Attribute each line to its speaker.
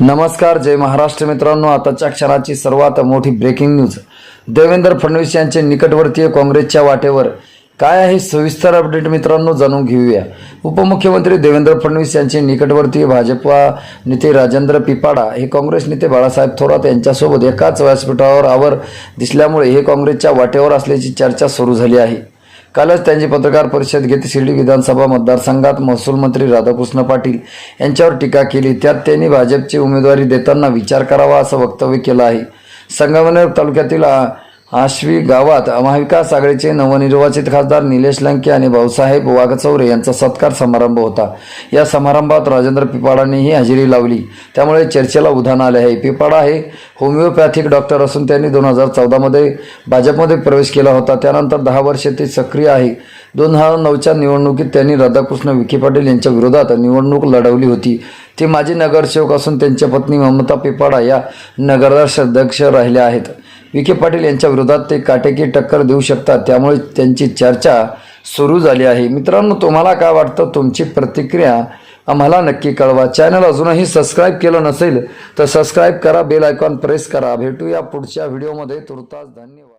Speaker 1: नमस्कार जय महाराष्ट्र मित्रांनो. आताच्या क्षणाची सर्वात मोठी ब्रेकिंग न्यूज देवेंद्र फडणवीस यांचे निकटवर्तीय काँग्रेसच्या वाटेवर काय आहे सविस्तर अपडेट मित्रांनो जाणून घेऊया. उपमुख्यमंत्री देवेंद्र फडणवीस यांचे निकटवर्तीय भाजपा नेते राजेंद्र पिपाडा हे काँग्रेस नेते बाळासाहेब थोरात यांच्यासोबत एकाच व्यासपीठावर आवर दिसल्यामुळे हे काँग्रेसच्या वाटेवर असल्याची चर्चा सुरू झाली आहे. कालच त्यांची पत्रकार परिषद घेत शिर्डी विधानसभा मतदारसंघात महसूल मंत्री राधाकृष्ण पाटील यांच्यावर टीका केली. त्यात त्यांनी भाजपची उमेदवारी देताना विचार करावा असं वक्तव्य केलं आहे. संगमनेर तालुक्यातील आश्वी गावात महाविकास आघाडीचे नवनिर्वाचित खासदार निलेश लंके आणि भाऊसाहेब वाघचौरे यांचा सत्कार समारंभ होता. या समारंभात राजेंद्र पिपाडांनीही हजेरी लावली. त्यामुळे चर्चेला उधाण आले आहे. पिपाडा हे होमिओपॅथिक डॉक्टर असून त्यांनी दोन हजार चौदामध्ये भाजपमध्ये प्रवेश केला होता. त्यानंतर दहा वर्षे ते सक्रिय आहे. दोन हजार नऊच्या निवडणुकीत त्यांनी राधाकृष्ण विखे पाटील यांच्या विरोधात निवडणूक लढवली होती. ते माजी नगरसेवक असून त्यांच्या पत्नी ममता पिपाडा या नगराध्यक्ष राहिल्या आहेत. विखे पाटील यांच्या विरोधात ते काटेकी टक्कर देऊ शकतात. त्यामुळे त्यांची चर्चा सुरू झाली आहे. मित्रांनो तुम्हाला काय वाटतं? तुमची प्रतिक्रिया आम्हाला नक्की कळवा. चॅनल अजूनही सबस्क्राईब केलं नसेल तर सबस्क्राईब करा बेल आयकॉन प्रेस करा. भेटूया पुढच्या व्हिडिओमध्ये तुर्तास धन्यवाद.